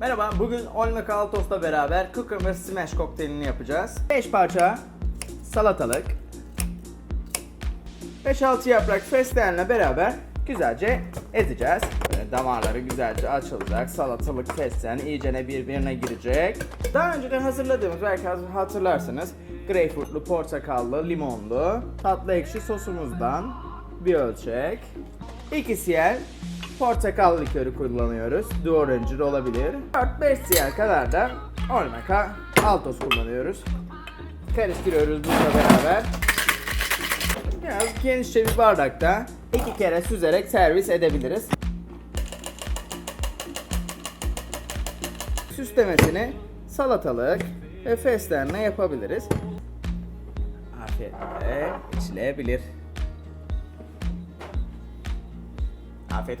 Merhaba, bugün Olmeca Altos'la beraber Cucumber Smash kokteylini yapacağız. 5 parça salatalık, 5-6 yaprak fesleğenle beraber güzelce ezeceğiz. Böyle damarları güzelce açılacak. Salatalık, fesleğen iyicene birbirine girecek. Daha önceden hazırladığımız belki hatırlarsınız. Greyfurtlu, portakallı, limonlu, tatlı ekşi sosumuzdan bir ölçek. 2 cl portakal likörü kullanıyoruz. Duo Ranger olabilir. 4-5 cl kadar da Olmeca Altos kullanıyoruz. Karıştırıyoruz bununla beraber. Biraz genişçe bir bardakta iki kere süzerek servis edebiliriz. Süslemesini salatalık ve fesleğenle yapabiliriz. Afiyetle içilebilir. Afiyet